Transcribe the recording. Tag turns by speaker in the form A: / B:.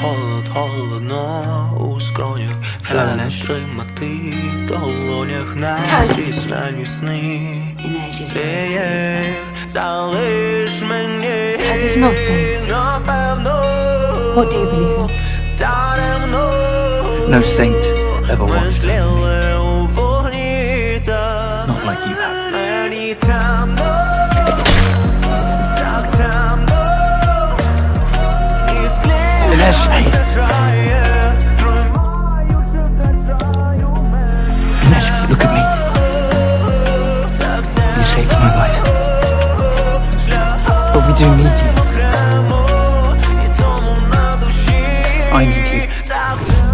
A: Холод, холодно у скронях. Вже не
B: Ленеш.
A: втримати в долонях. Наші сранні сни. Ти їх залиш мені.
C: As if not saints.
A: Напевно.
C: What do you believe? In?
A: Даремно.
B: No saint ever
A: та
B: Not like you have.
A: Leż
B: mi. Look at me. You saved my life. But we do need you. I need you.